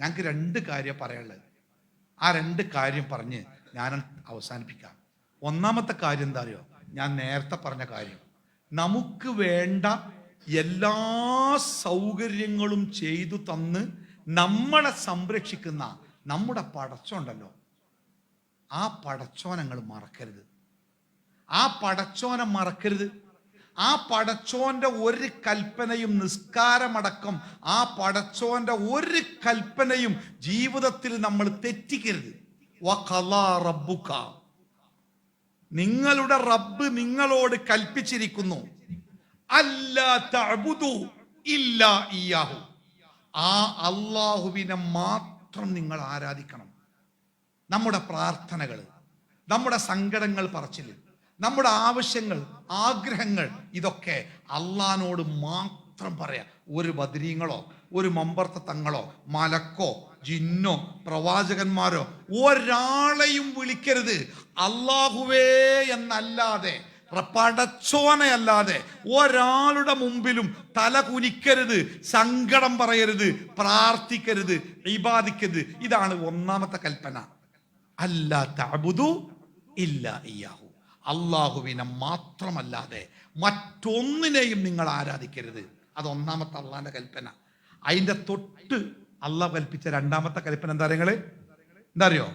ഞങ്ങൾക്ക് രണ്ട് കാര്യം പറയാനുള്ളത്. ആ രണ്ട് കാര്യം പറഞ്ഞ് ഞാൻ അവസാനിപ്പിക്കാം. ഒന്നാമത്തെ കാര്യം എന്താ അറിയോ? ഞാൻ നേരത്തെ പറഞ്ഞ കാര്യം. നമുക്ക് വേണ്ട എല്ലാ സൗകര്യങ്ങളും ചെയ്തു തന്ന് നമ്മളെ സംരക്ഷിക്കുന്ന നമ്മുടെ പടച്ചോണ്ടല്ലോ. ആ പടച്ചോനങ്ങൾ മറക്കരുത്. ആ പടച്ചോനെ മറക്കരുത്. ആ പടച്ചോന്റെ ഒരു കൽപ്പനയും നിസ്കാരമടക്കം ആ പടച്ചോന്റെ ഒരു കൽപ്പനയും ജീവിതത്തിൽ നമ്മൾ തെറ്റിക്കരുത്. റബ്ബുക. നിങ്ങളുടെ റബ്ബ് നിങ്ങളോട് കൽപ്പിച്ചിരിക്കുന്നു. ഇല്ലാ ഇയാഹു ആ അള്ളാഹുവിനെ മാത്രം നിങ്ങൾ ആരാധിക്കണം. നമ്മുടെ പ്രാർത്ഥനകൾ നമ്മുടെ സങ്കടങ്ങൾ പറച്ചിൽ. നമ്മുടെ ആവശ്യങ്ങൾ ആഗ്രഹങ്ങൾ ഇതൊക്കെ അള്ളഹാനോട് മാത്രം പറയാം. ഒരു ബദരീങ്ങളോ ഒരു മമ്പർത്ത തങ്ങളോ മലക്കോ ജിന്നോ പ്രവാചകന്മാരോ ഒരാളെയും വിളിക്കരുത്. അള്ളാഹുവേ എന്നല്ലാതെ പടച്ചോനയല്ലാതെ ഒരാളുടെ മുമ്പിലും തല കുനിക്കരുത് സങ്കടം പറയരുത് പ്രാർത്ഥിക്കരുത് ഇബാദിക്കരുത്. ഇതാണ് ഒന്നാമത്തെ കൽപ്പന. അല്ലാ തഅബുദു ഇല്ല ഇയാഹു അള്ളാഹുവിനെ മാത്രമല്ലാതെ മറ്റൊന്നിനെയും നിങ്ങൾ ആരാധിക്കരുത്. അത് ഒന്നാമത്തെ അള്ളാന്റെ കൽപ്പന. അതിന്റെ തൊട്ട് അള്ളാഹ് കൽപ്പിച്ച രണ്ടാമത്തെ കൽപ്പന എന്താ നിങ്ങൾ? എന്താ അറിയോ?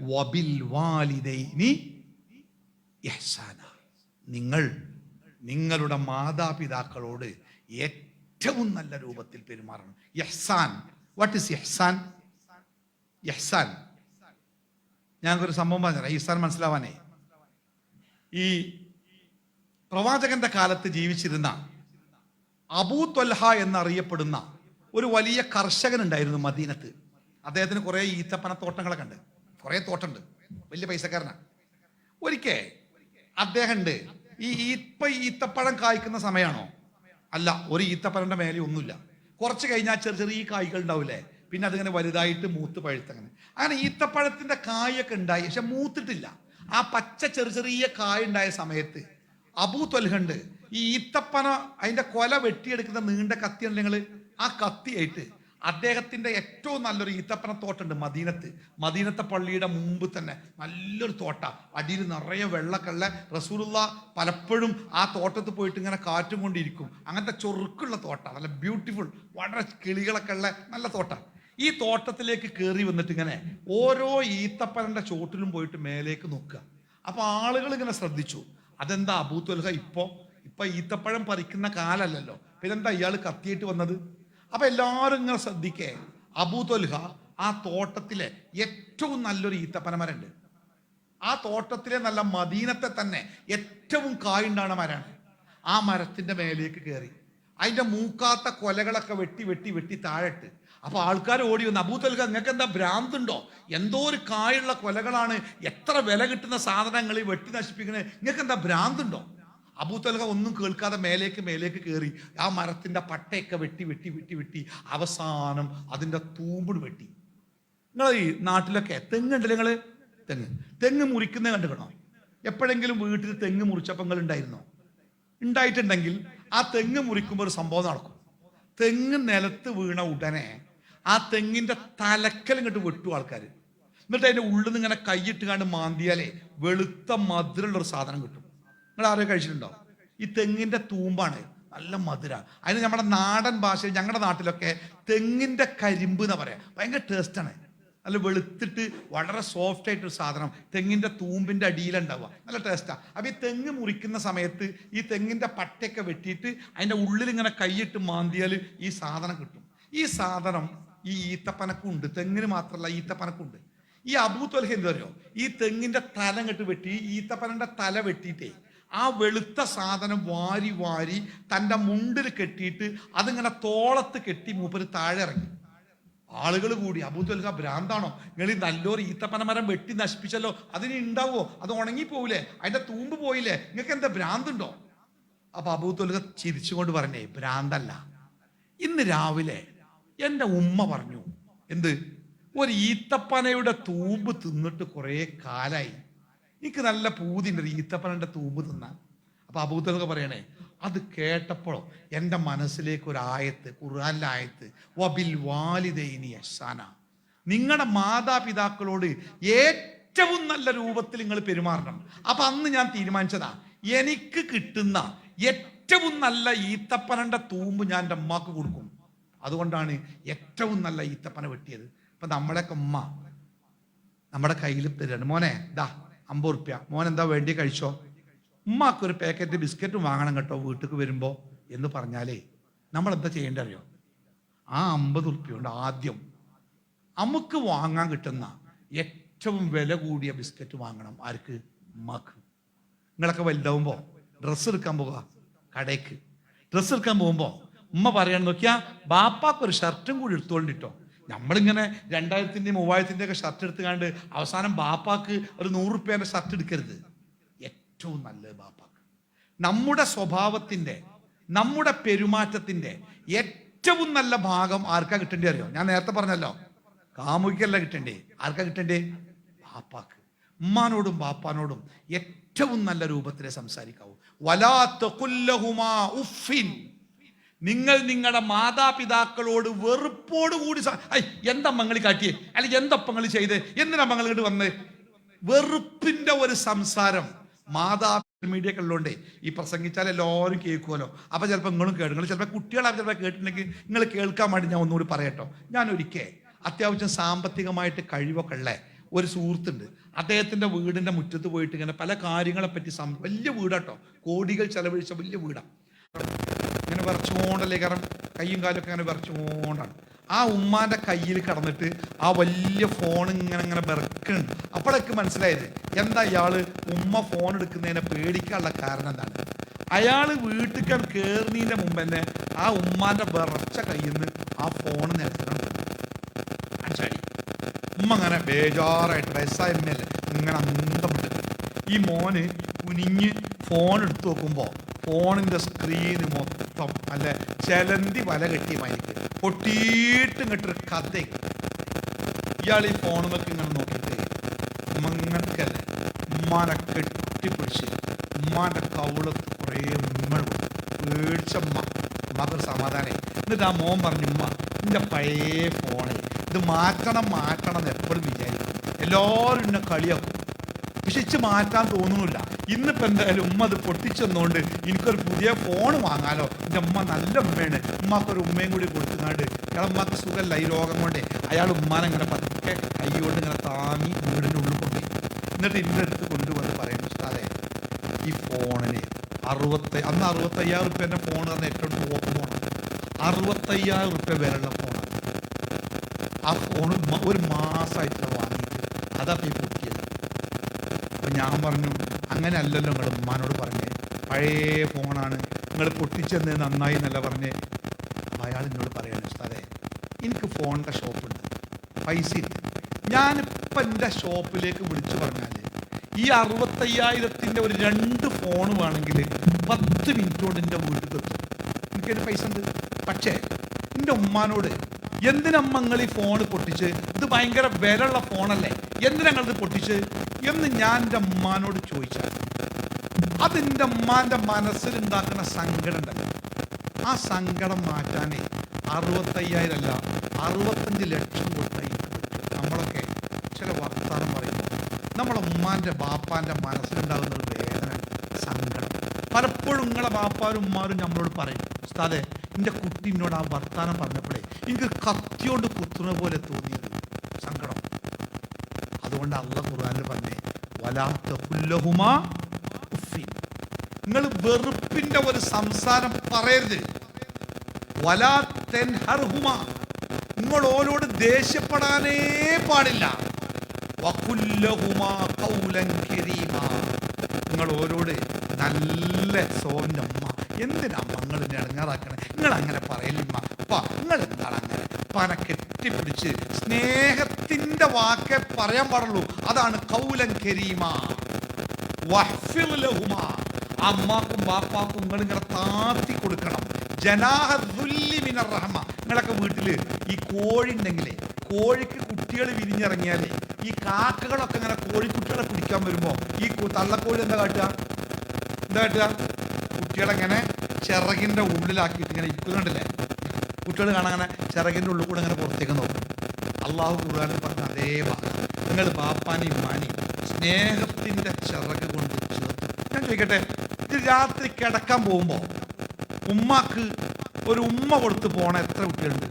വബിൽ വാലിദൈനി നിങ്ങൾ നിങ്ങളുടെ മാതാപിതാക്കളോട് ഏറ്റവും നല്ല രൂപത്തിൽ പെരുമാറണം. യഹ്സാൻ വാട്ട് ഇസ് യഹ്സാൻ യഹ്സാൻ ഞങ്ങൾക്കൊരു സംഭവം പറഞ്ഞു ഇഹ്സാൻ മനസ്സിലാവാനേ. ഈ പ്രവാചകന്റെ കാലത്ത് ജീവിച്ചിരുന്ന അബൂ ത്വൽഹ എന്നറിയപ്പെടുന്ന ഒരു വലിയ കർഷകൻ ഉണ്ടായിരുന്നു മദീനത്ത്. അദ്ദേഹത്തിന് കുറേ ഈത്തപ്പന തോട്ടങ്ങളൊക്കെ ഉണ്ട്. കുറേ തോട്ടമുണ്ട്. വലിയ പൈസക്കാരനാണ്. ഒരിക്കൽ അദ്ദേഹം ഉണ്ട് ഈ ഇപ്പൊ ഈത്തപ്പഴം കായ്ക്കുന്ന സമയമാണോ? അല്ല ഒരു ഈത്തപ്പഴന്റെ മേലെ ഒന്നുമില്ല. കുറച്ച് കഴിഞ്ഞാൽ ചെറിയ ചെറിയ കായ്കൾ ഉണ്ടാവില്ലേ? പിന്നെ അതിങ്ങനെ വലുതായിട്ട് മൂത്ത് പഴുത്തങ്ങനെ. അങ്ങനെ ഈത്തപ്പഴത്തിന്റെ കായൊക്കെ ഉണ്ടായി. പക്ഷെ മൂത്തിട്ടില്ല. ആ പച്ച ചെറു ചെറിയ കായ ഉണ്ടായ സമയത്ത് അബൂ തൊൽഹണ്ട് ഈ ഈത്തപ്പന അതിന്റെ കൊല വെട്ടിയെടുക്കുന്ന നീണ്ട കത്തിയുണ്ട് നിങ്ങൾ ആ കത്തിയായിട്ട് അദ്ദേഹത്തിന്റെ ഏറ്റവും നല്ലൊരു ഈത്തപ്പന തോട്ടുണ്ട് മദീനത്ത്. മദീനത്തെ പള്ളിയുടെ മുമ്പ് തന്നെ നല്ലൊരു തോട്ട. അടിയിൽ നിറയെ വെള്ളക്കള്ള റസൂലുള്ള പലപ്പോഴും ആ തോട്ടത്തിൽ പോയിട്ട് ഇങ്ങനെ കാറ്റും കൊണ്ടിരിക്കും. അങ്ങനത്തെ ചൊറുക്കുള്ള തോട്ട. നല്ല ബ്യൂട്ടിഫുൾ. വളരെ കിളികളൊക്കെ ഉള്ള നല്ല തോട്ട. ഈ തോട്ടത്തിലേക്ക് കയറി വന്നിട്ട് ഇങ്ങനെ ഓരോ ഈത്തപ്പനന്റെ ചോട്ടിലും പോയിട്ട് മേലേക്ക് നോക്കുക. അപ്പൊ ആളുകൾ ഇങ്ങനെ ശ്രദ്ധിച്ചു. അതെന്താ അബൂത്തൊലഹ ഇപ്പോ? ഇപ്പൊ ഈത്തപ്പഴം പറിക്കുന്ന കാലല്ലല്ലോ. പിന്നെന്താ ഇയാൾ കത്തിയിട്ട് വന്നത്? അപ്പൊ എല്ലാവരും ഇങ്ങനെ ശ്രദ്ധിക്കേ. അബൂത്തൊൽഹ ആ തോട്ടത്തിലെ ഏറ്റവും നല്ലൊരു ഈത്തപ്പനമരുണ്ട്. ആ തോട്ടത്തിലെ നല്ല മദീനത്തെ തന്നെ ഏറ്റവും കായുണ്ടാണ് മരാണ് ആ മരത്തിന്റെ മേലേക്ക് കയറി അതിന്റെ മൂക്കാത്ത കൊലകളൊക്കെ വെട്ടി വെട്ടി വെട്ടി താഴെട്ട്. അപ്പൊ ആൾക്കാർ ഓടി വന്ന് അബൂത്തൽക നിങ്ങൾക്ക് എന്താ ഭ്രാന്തുണ്ടോ? എന്തോ ഒരു കായുള്ള കൊലകളാണ് എത്ര വില കിട്ടുന്ന സാധനങ്ങൾ വെട്ടി നശിപ്പിക്കണേ? നിങ്ങൾക്ക് എന്താ ഭ്രാന്തുണ്ടോ അബൂത്തൽക ഒന്നും കേൾക്കാതെ മേലേക്ക് മേലേക്ക് കയറി ആ മരത്തിന്റെ പട്ടയൊക്കെ വെട്ടി വെട്ടി വെട്ടി വെട്ടി അവസാനം അതിന്റെ തൂമ്പിട് വെട്ടി. നിങ്ങൾ ഈ നാട്ടിലൊക്കെ തെങ്ങുണ്ടല്ലോ നിങ്ങൾ? തെങ്ങ്. തെങ്ങ് മുറിക്കുന്നത് കണ്ടുകണോ എപ്പോഴെങ്കിലും വീട്ടിൽ തെങ്ങ് മുറിച്ചപ്പങ്ങൾ നിങ്ങൾ ഉണ്ടായിരുന്നോ? ഉണ്ടായിട്ടുണ്ടെങ്കിൽ ആ തെങ്ങ് മുറിക്കുമ്പോൾ ഒരു സംഭവം നടക്കും. തെങ്ങ് നിലത്ത് വീണ ഉടനെ ആ തെങ്ങിന്റെ തലക്കൽ ഇങ്ങോട്ട് വെട്ടു ആൾക്കാർ എന്നിട്ട് അതിന്റെ ഉള്ളിൽ നിന്ന് ഇങ്ങനെ കൈയിട്ട് കണ്ട് മാന്തിയാലേ വെളുത്ത മധുരമുള്ള ഒരു സാധനം കിട്ടും. നിങ്ങൾ ആരെയും കഴിച്ചിട്ടുണ്ടോ? ഈ തെങ്ങിന്റെ തൂമ്പാണ്. നല്ല മധുര. അതിന് നമ്മുടെ നാടൻ ഭാഷയിൽ ഞങ്ങളുടെ നാട്ടിലൊക്കെ തെങ്ങിന്റെ കരിമ്പ് എന്ന് പറയാം. ഭയങ്കര ടേസ്റ്റാണ് നല്ല വെളുത്തിട്ട് വളരെ സോഫ്റ്റ് ആയിട്ടൊരു സാധനം. തെങ്ങിന്റെ തൂമ്പിന്റെ അടിയിലുണ്ടാവുക നല്ല ടേസ്റ്റാണ് അപ്പൊ ഈ തെങ്ങ് മുറിക്കുന്ന സമയത്ത് ഈ തെങ്ങിന്റെ പട്ടയൊക്കെ വെട്ടിയിട്ട് അതിന്റെ ഉള്ളിൽ ഇങ്ങനെ കൈയിട്ട് മാന്തിയാൽ ഈ സാധനം കിട്ടും. ഈ സാധനം ഈ ഈത്തപ്പനക്കുണ്ട് തെങ്ങിന് മാത്രമല്ല ഈത്തപ്പനക്കുണ്ട്. ഈ അബൂത്തൊലഹ എന്ത് പറയുമോ ഈ തെങ്ങിന്റെ തല കെട്ട് വെട്ടി ഈത്തപ്പനന്റെ തല വെട്ടിയിട്ടേ ആ വെളുത്ത സാധനം വാരി വാരി തന്റെ മുണ്ടിൽ കെട്ടിയിട്ട് അതിങ്ങനെ തോളത്ത് കെട്ടി മൂപ്പര് താഴെ ഇറങ്ങി. ആളുകൾ കൂടി അബൂത്തൊലഹ ഭ്രാന്താണോ? നിങ്ങൾ ഈ നല്ലൊരു ഈത്തപ്പന മരം വെട്ടി നശിപ്പിച്ചല്ലോ അതിന് ഉണ്ടാവോ അത് ഉണങ്ങിപ്പോവില്ലേ അതിന്റെ തൂമ്പ് പോയില്ലേ? നിങ്ങൾക്ക് എന്താ ഭ്രാന്തുണ്ടോ? അപ്പൊ അബൂത്തൊലഹ ചിരിച്ചുകൊണ്ട് പറഞ്ഞേ ഭ്രാന്തല്ല ഇന്ന് രാവിലെ എന്റെ ഉമ്മ പറഞ്ഞു. എന്ത്? ഒരു ഈത്തപ്പനയുടെ തൂമ്പ് തിന്നിട്ട് കുറേ കാലായി. എനിക്ക് നല്ല പൂതിണ്ട് ഒരു ഈത്തപ്പനന്റെ തൂമ്പ് തിന്നാൻ. അപ്പൊ അപ്പൊ പറയണേ അത് കേട്ടപ്പോഴോ എന്റെ മനസ്സിലേക്ക് ഒരു ആയത്ത് ഖുർആനിലെ ആയത്ത് വബിൽ വാലിദൈനി അസാന നിങ്ങളുടെ മാതാപിതാക്കളോട് ഏറ്റവും നല്ല രൂപത്തിൽ നിങ്ങൾ പെരുമാറണം. അപ്പൊ അന്ന് ഞാൻ തീരുമാനിച്ചതാ എനിക്ക് കിട്ടുന്ന ഏറ്റവും നല്ല ഈത്തപ്പനന്റെ തൂമ്പ് ഞാൻ എന്റെ അമ്മയ്ക്ക് കൊടുക്കും. അതുകൊണ്ടാണ് ഏറ്റവും നല്ല ഈത്തപ്പന വെട്ടിയത്. ഇപ്പൊ നമ്മളെ ഉമ്മ. നമ്മുടെ കയ്യിൽ തരാണ് മോനെ ദാ അമ്പത് റുപ്യ മോൻ എന്താ വേണ്ടി കഴിച്ചോ? ഉമ്മാക്കൊരു പാക്കറ്റ് ബിസ്ക്കറ്റ് വാങ്ങണം കേട്ടോ വീട്ടിലേക്ക് വരുമ്പോ എന്ന് പറഞ്ഞാലേ നമ്മൾ എന്താ ചെയ്യേണ്ടത് അറിയോ? ആ അമ്പത് റുപ്യ കൊണ്ട് ആദ്യം നമുക്ക് വാങ്ങാൻ കിട്ടുന്ന ഏറ്റവും വില കൂടിയ ബിസ്ക്കറ്റ് വാങ്ങണം ആർക്ക്? ഉമ്മാക്ക്. നിങ്ങളൊക്കെ വലുതാവുമ്പോൾ ഡ്രസ്സ് എടുക്കാൻ പോവുക കടയ്ക്ക്. ഡ്രസ്സ് എടുക്കാൻ പോകുമ്പോൾ ഉമ്മ പറയാൻ നോക്കിയാ ബാപ്പാക്ക് ഒരു ഷർട്ടും കൂടി എടുത്തോണ്ടിട്ടോ നമ്മളിങ്ങനെ രണ്ടായിരത്തിന്റെ മൂവായിരത്തിന്റെ ഒക്കെ ഷർട്ട് എടുത്തുകാണ്ട് അവസാനം ബാപ്പാക്ക് ഒരു നൂറ് റുപ്യേന്റെ ഷർട്ട് എടുക്കരുത്. ഏറ്റവും നല്ലത് ബാപ്പാക്ക്. നമ്മുടെ സ്വഭാവത്തിന്റെ നമ്മുടെ പെരുമാറ്റത്തിന്റെ ഏറ്റവും നല്ല ഭാഗം ആർക്കാ കിട്ടേണ്ടി അറിയോ? ഞാൻ നേരത്തെ പറഞ്ഞല്ലോ. കാമുകിക്കല്ല കിട്ടണ്ടേ. ആർക്കാ കിട്ടണ്ടേ? ബാപ്പാക്ക്. ഉമ്മാനോടും ബാപ്പാനോടും ഏറ്റവും നല്ല രൂപത്തിലേ സംസാരിക്കാവൂ. വലാത്ത ഉഫിൻ നിങ്ങൾ നിങ്ങളുടെ മാതാപിതാക്കളോട് വെറുപ്പോട് കൂടി സ- ഐ എന്താ മങ്ങൾ കാട്ടിയേ? അല്ലെങ്കിൽ എന്തപ്പങ്ങൾ ചെയ്ത്? എന്തിനാ മങ്ങൾ ഇങ്ങോട്ട് വന്നത് വെറുപ്പിന്റെ ഒരു സംസാരം. മാതാ മീഡിയ ഉള്ളതുകൊണ്ടേ ഈ പ്രസംഗിച്ചാൽ എല്ലാവരും കേൾക്കുമല്ലോ അപ്പൊ ചിലപ്പോൾ നിങ്ങളും കേട്ടു നിങ്ങൾ ചിലപ്പോൾ കുട്ടികളെ ചിലപ്പോൾ കേട്ടിട്ടുണ്ടെങ്കിൽ നിങ്ങൾ കേൾക്കാൻ വേണ്ടി ഞാൻ ഒന്നുകൂടി പറയട്ടോ. ഞാൻ ഒരിക്കൽ അത്യാവശ്യം സാമ്പത്തികമായിട്ട് കഴിവൊക്കെ ഉള്ള ഒരു സുഹൃത്തുണ്ട്. അദ്ദേഹത്തിന്റെ വീടിന്റെ മുറ്റത്ത് പോയിട്ട് ഇങ്ങനെ പല കാര്യങ്ങളെ പറ്റി സം- വലിയ വീടാട്ടോ. കോടികൾ ചെലവഴിച്ച വലിയ വീടാണ് വിറച്ചുകൊണ്ടല്ലേ കാരണം കയ്യും കാലൊക്കെ അങ്ങനെ വിറച്ചുകൊണ്ടാണ് ആ ഉമ്മാന്റെ കയ്യിൽ കടന്നിട്ട് ആ വലിയ ഫോൺ ഇങ്ങനെ ഇങ്ങനെ വിറക്കുന്നുണ്ട്. അപ്പോഴൊക്കെ മനസ്സിലായത് എന്താ ഇയാൾ ഉമ്മ ഫോൺ എടുക്കുന്നതിനെ പേടിക്കാനുള്ള കാരണം എന്താണ്? അയാൾ വീട്ടിക്കാൻ കയറുന്നതിന്റെ മുമ്പ് തന്നെ ആ ഉമ്മാന്റെ വിറച്ച കയ്യിൽ നിന്ന് ആ ഫോൺ നിരത്തണം. അഞ്ചടി ഉമ്മ അങ്ങനെ ബേജാറായിട്ട് വയസ്സായിരുന്നല്ലേ ഇങ്ങനെ അന്തമുണ്ട് ഈ മോന് കുനിഞ്ഞ് ഫോൺ എടുത്തു നോക്കുമ്പോ ഫോണിന്റെ സ്ക്രീന് മൊത്തം അല്ലെ ചെലന്തി വല കെട്ടിയ മൈക്ക് പൊട്ടിയിട്ട് ഇങ്ങോട്ടൊരു കഥ ഇയാൾ ഈ ഫോണുമൊക്കെ ഇങ്ങനെ നോക്കിയിട്ട് മങ്ങനക്കല്ല ഉമ്മാനെ കെട്ടിപ്പിടിച്ച് ഉമ്മാന്റെ കൗളത്ത് കുറേ മുങ്ങൾ പേടിച്ചമ്മ ഉമ്മാക്കൊരു സമാധാനം എന്നിട്ട് ആ മോൻ പറഞ്ഞു ഉമ്മ എന്റെ പഴയ ഫോണ് ഇത് മാറ്റണം മാറ്റണം എന്ന് എപ്പോഴും വിചാരിക്കും. എല്ലാവരും എന്നെ കളിയാക്കും. പക്ഷെ ഇച്ച് മാറ്റാൻ തോന്നുന്നില്ല. ഇന്നിപ്പോ എന്തായാലും ഉമ്മ അത് പൊട്ടിച്ചെന്നുകൊണ്ട് എനിക്കൊരു പുതിയ ഫോൺ വാങ്ങാലോ. എന്റെ ഉമ്മ നല്ല ഉമ്മയാണ്. ഉമ്മക്കൊരു ഉമ്മയും കൂടി കൊടുക്കുന്നുണ്ട് അയാൾ ഉമ്മക്ക് സുഖമല്ല ഈ രോഗം കൊണ്ടേ. അയാൾ ഉമ്മാനെ ഇങ്ങനെ പതുക്കെ കൈകൊണ്ട് ഇങ്ങനെ താങ്ങി വീടിന്റെ ഉള്ളിൽ കൊണ്ടുപോയി. എന്നിട്ട് ഇന്ന അടുത്ത് കൊണ്ടുവന്ന് പറയുന്നു ഉസ്താദേ ഈ ഫോണിന് അറുപത്തി അന്ന് അറുപത്തയ്യായിരം റുപ്യ എന്റെ ഫോൺ പറഞ്ഞ ഏറ്റവും ടോപ്പ് ഫോണാണ് അറുപത്തയ്യായിരം റുപ്യ വിലയുള്ള ഫോണാണ് ആ ഫോൺ ഒരു മാസമായിട്ട് വാങ്ങിയിട്ട് അതാ പോയി പൊട്ടിയത്. അപ്പം ഞാൻ പറഞ്ഞു അങ്ങനെ അല്ലല്ലോ നിങ്ങൾ ഉമ്മാനോട് പറഞ്ഞേ. പഴയ ഫോണാണ്. നിങ്ങൾ പൊട്ടിച്ചെന്ന് നന്നായി എന്നല്ല പറഞ്ഞേ. അയാൾ എന്നോട് പറയാണ് ഉസ്താദേ എനിക്ക് ഫോണിന്റെ ഷോപ്പുണ്ട്. പൈസ ഇല്ല. ഞാനിപ്പം എന്റെ ഷോപ്പിലേക്ക് വിളിച്ചു പറഞ്ഞാൽ ഈ അറുപത്തയ്യായിരത്തിന്റെ ഒരു രണ്ട് ഫോൺ വേണമെങ്കിൽ പത്ത് മിനിറ്റ് കൊണ്ട് എന്റെ വീട്ടിൽ എനിക്കൊരു പൈസ ഉണ്ട്. പക്ഷേ എന്റെ ഉമ്മാനോട് എന്തിനമ്മ നിങ്ങൾ ഈ ഫോൺ പൊട്ടിച്ച്? ഇത് ഭയങ്കര വിലയുള്ള ഫോണല്ലേ. എന്തിനങ്ങളിത് പൊട്ടിച്ച്? എന്ന് ഞാൻ എന്റെ ഉമ്മാനോട് ചോദിച്ചാൽ അതെന്റെ ഉമ്മാന്റെ മനസ്സിലുണ്ടാക്കുന്ന സങ്കടം ഉണ്ടല്ലോ ആ സങ്കടം മാറ്റാനേ അറുപത്തയ്യായിരം അല്ല അറുപത്തഞ്ച് ലക്ഷം കൊടുത്തായി നമ്മളൊക്കെ ചില വർത്താനം പറയുമ്പോൾ നമ്മളെ ഉമ്മാന്റെ ബാപ്പാന്റെ മനസ്സിലുണ്ടാകുന്ന ഒരു വേദന സങ്കടം. പലപ്പോഴും നിങ്ങളെ ബാപ്പാരും ഉമ്മാരും നമ്മളോട് പറയും ഉസ്താദെ എന്റെ കുട്ടി എന്നോട് ആ വർത്താനം പറഞ്ഞപ്പോഴേ എനിക്ക് കത്തിയോണ്ട് കുത്തുന്ന പോലെ തോന്നിയത്. സങ്കടം. അതുകൊണ്ട് അള്ള ഖുർആനിൽ പറഞ്ഞേ വലാത്ത കുല്ലഹുമാ ഉഫിൻ നിങ്ങൾ വെറുപ്പിന്റെ ഒരു സംസാരം പറയരുത്. വലാ നിങ്ങൾ ഓരോട് ദേഷ്യപ്പെടാനേ പാടില്ല. നിങ്ങൾ ഓരോട് നല്ല സോന്റെ അമ്മ? എന്തിനാ നിങ്ങൾ ഇറങ്ങാറാക്കണേ നിങ്ങൾ അങ്ങനെ പറയലിമ്മ അപ്പ നിങ്ങൾ എന്താണ് അങ്ങനെ പന കെട്ടിപ്പിടിച്ച് വാക്കേ പറയാൻ പാടുള്ളൂ. അതാണ് കൗലൻ കരീമ. അമ്മാക്കും ബാപ്പാക്കും നിങ്ങൾ ഇങ്ങനെ താത്തി കൊടുക്കണം. ജനാഹ ദുല്ലി റഹ്മ. നിങ്ങളൊക്കെ വീട്ടിൽ ഈ കോഴി ഉണ്ടെങ്കിലേ കോഴിക്ക് കുട്ടികൾ വിരിഞ്ഞിറങ്ങിയാലേ ഈ കാക്കകളൊക്കെ ഇങ്ങനെ കോഴിക്കുട്ടികളെ പിടിക്കാൻ വരുമ്പോ ഈ തള്ളക്കോഴി എന്താ കാട്ടുക? എന്താ കാട്ടുക? കുട്ടികളെങ്ങനെ ചിറകിന്റെ ഉള്ളിലാക്കിയിട്ട് ഇങ്ങനെ ഇരിക്കുന്നുണ്ടല്ലേ? കുട്ടികൾ കാണാൻ അങ്ങനെ ചിറകിന്റെ ഉള്ളിൽ കൂടെ അങ്ങനെ പുറത്തേക്ക് നോക്കും. അള്ളാഹു ഖുർആനിൽ പറഞ്ഞ അതേ ഭാഗം നിങ്ങൾ ബാപ്പാനി മാനി സ്നേഹത്തിന്റെ ചിറക് കൊണ്ട് ചേർത്തു. ഞാൻ ചോദിക്കട്ടെ ഇത് രാത്രി കിടക്കാൻ പോകുമ്പോൾ ഉമ്മാക്ക് ഒരു ഉമ്മ കൊടുത്ത് പോണ എത്ര കുട്ടികളുണ്ട്?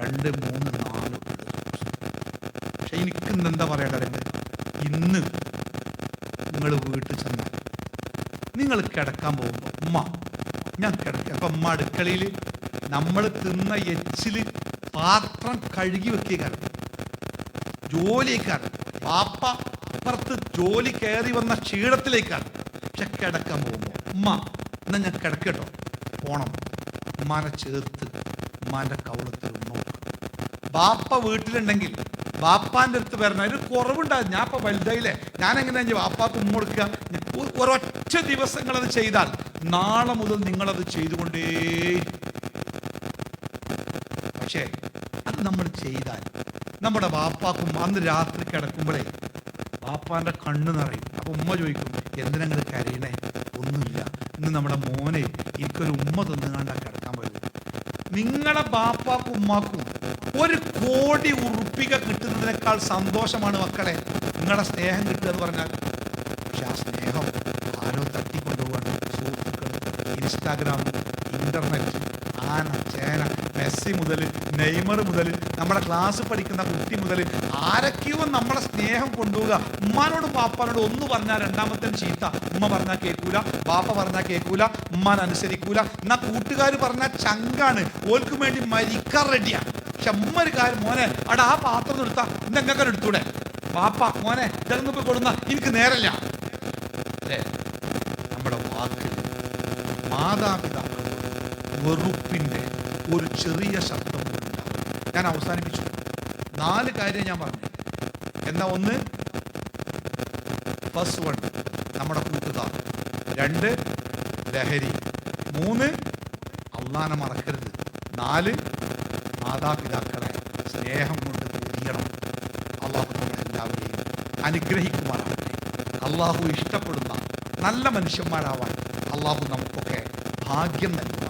രണ്ട് മൂന്ന് നാല് പക്ഷെ എനിക്ക് ഇന്ന് എന്താ പറയേണ്ടത് ഇന്ന് നിങ്ങൾ വീട്ടിൽ ചെന്നാൽ നിങ്ങൾ കിടക്കാൻ പോകുമ്പോൾ ഉമ്മ ഞാൻ കിടക്കുക അപ്പം ഉമ്മ അടുക്കളയിൽ നമ്മൾ തിന്ന എച്ചിൽ പാത്രം കഴുകി വെക്കുകയാണ്. ജോലിയേക്കാണ് പാപ്പ അപ്പുറത്ത് ജോലി കയറി വന്ന ക്ഷീണത്തിലേക്കാണ്. പക്ഷെ കിടക്കാൻ പോകുമ്പോൾ ഉമ്മ എന്നാ ഞാൻ കിടക്കട്ടോ. പോണം. ഉമ്മാനെ ചേർത്ത് ഉമ്മാന്റെ കവളത്തിൽ നോക്ക്. ബാപ്പ വീട്ടിലുണ്ടെങ്കിൽ ബാപ്പാന്റെ അടുത്ത് വരണം ഒരു കുറവുണ്ടാകും ഞാൻ ഇപ്പൊ വലുതായില്ലേ. ഞാൻ എങ്ങനെയാ ബാപ്പാക്ക് ഉമ്മ കൊടുക്കുക? ഒരൊറ്റ ദിവസങ്ങൾ അത് ചെയ്താൽ നാളെ മുതൽ നിങ്ങളത് ചെയ്തുകൊണ്ടേ പക്ഷേ അത് നമ്മൾ ചെയ്താൽ നമ്മുടെ വാപ്പാക്കും അന്ന് രാത്രി കിടക്കുമ്പോഴേ വാപ്പാന്റെ കണ്ണ് നിറയും. അപ്പോൾ ഉമ്മ ചോദിക്കും എന്തിനങ്ങൾ കരയണേ? ഒന്നുമില്ല. ഇന്ന് നമ്മുടെ മോനെ എനിക്കൊരു ഉമ്മ തന്നുകാണ്ടാ കിടക്കാൻ പോയത്. നിങ്ങളുടെ ബാപ്പാക്കും ഉമ്മാക്കും ഒരു കോടി ഉറുപ്പിക കിട്ടുന്നതിനേക്കാൾ സന്തോഷമാണ് മക്കളെ നിങ്ങളുടെ സ്നേഹം കിട്ടുക എന്ന് പറഞ്ഞാൽ. പക്ഷെ ആ സ്നേഹം ആരോ തട്ടിക്കൊണ്ടുപോകാണ് സുഹൃത്തുക്കൾ ഇൻസ്റ്റാഗ്രാം ഇന്റർനെറ്റ് ആന ചേന മെസ്സി മുതൽ നെയ്മർ മുതൽ നമ്മുടെ ക്ലാസ് പഠിക്കുന്ന കുട്ടി മുതൽ ആരൊക്കെയോ നമ്മളെ സ്നേഹം കൊണ്ടുപോവുക. ഉമ്മാനോടും പാപ്പാനോടും ഒന്ന് പറഞ്ഞാൽ രണ്ടാമത്തെ ചീത്ത. ഉമ്മ പറഞ്ഞാൽ കേൾക്കൂല ബാപ്പ പറഞ്ഞാൽ കേൾക്കൂല ഉമ്മാൻ അനുസരിക്കൂല. എന്നാ കൂട്ടുകാർ പറഞ്ഞാൽ ചങ്കാണ്. ഓൽക്ക് വേണ്ടി മരിക്കാൻ റെഡിയാണ് പക്ഷെ ഉമ്മ ഒരു കാര്യം മോനെ അവിടെ ആ പാത്രം എടുത്താ ഇന്നെങ്ങനെ എടുത്തൂടെ? ബാപ്പ മോനെ ഇതൊന്നും പോയി കൊടുന്ന എനിക്ക് നേരല്ല. നമ്മുടെ വാക്ക് മാതാപിതാക്കൾ വെറുപ്പിന്റെ ഒരു ചെറിയ ശബ്ദം ഞാൻ അവസാനിപ്പിച്ചു. നാല് കാര്യം ഞാൻ പറഞ്ഞു. എന്നാ ഒന്ന് ഫസ്റ്റ് വൺ നമ്മുടെ കൂട്ടുകാർ. രണ്ട് ലഹരി. മൂന്ന് അള്ളാനെ മറക്കരുത്. നാല് മാതാപിതാക്കളെ സ്നേഹം കൊണ്ട് പൊതിയണം അള്ളാഹു എല്ലാവരെയും അനുഗ്രഹിക്കുമാറാകട്ടെ അള്ളാഹു ഇഷ്ടപ്പെടുന്ന നല്ല മനുഷ്യന്മാരാവാൻ അള്ളാഹു നമുക്കൊക്കെ ഭാഗ്യം നൽകുമാറാകട്ടെ